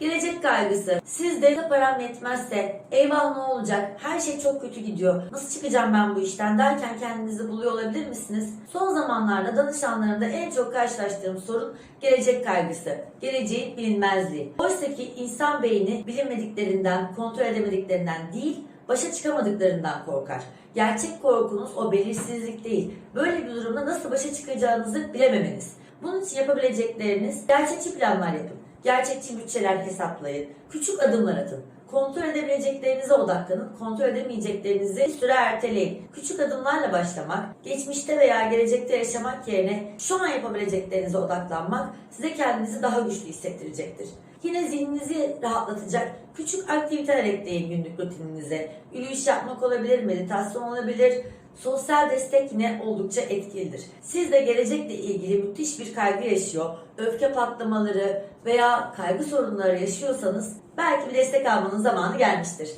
Gelecek kaygısı. Sizde param yetmezse, eyvah ne olacak, her şey çok kötü gidiyor, nasıl çıkacağım ben bu işten derken kendinizi buluyor olabilir misiniz? Son zamanlarda danışanlarımda en çok karşılaştığım sorun gelecek kaygısı, geleceğin bilinmezliği. Oysa ki insan beyni bilinmediklerinden, kontrol edemediklerinden değil, başa çıkamadıklarından korkar. Gerçek korkunuz o belirsizlik değil. Böyle bir durumda nasıl başa çıkacağınızı bilememeniz. Bunun için yapabilecekleriniz gerçekçi planlar yapın. Gerçekçi bütçeler hesaplayın. Küçük adımlar atın. Kontrol edebileceklerinize odaklanın. Kontrol edemeyeceklerinizi süre erteleyin. Küçük adımlarla başlamak, geçmişte veya gelecekte yaşamak yerine şu an yapabileceklerinize odaklanmak size kendinizi daha güçlü hissettirecektir. Yine zihninizi rahatlatacak küçük aktiviteler ekleyin günlük rutininize. Yürüyüş yapmak olabilir, meditasyon olabilir, Sosyal destek yine oldukça etkilidir. Siz de gelecekle ilgili müthiş bir kaygı yaşıyor, öfke patlamaları veya kaygı sorunları yaşıyorsanız belki bir destek zamanı gelmiştir.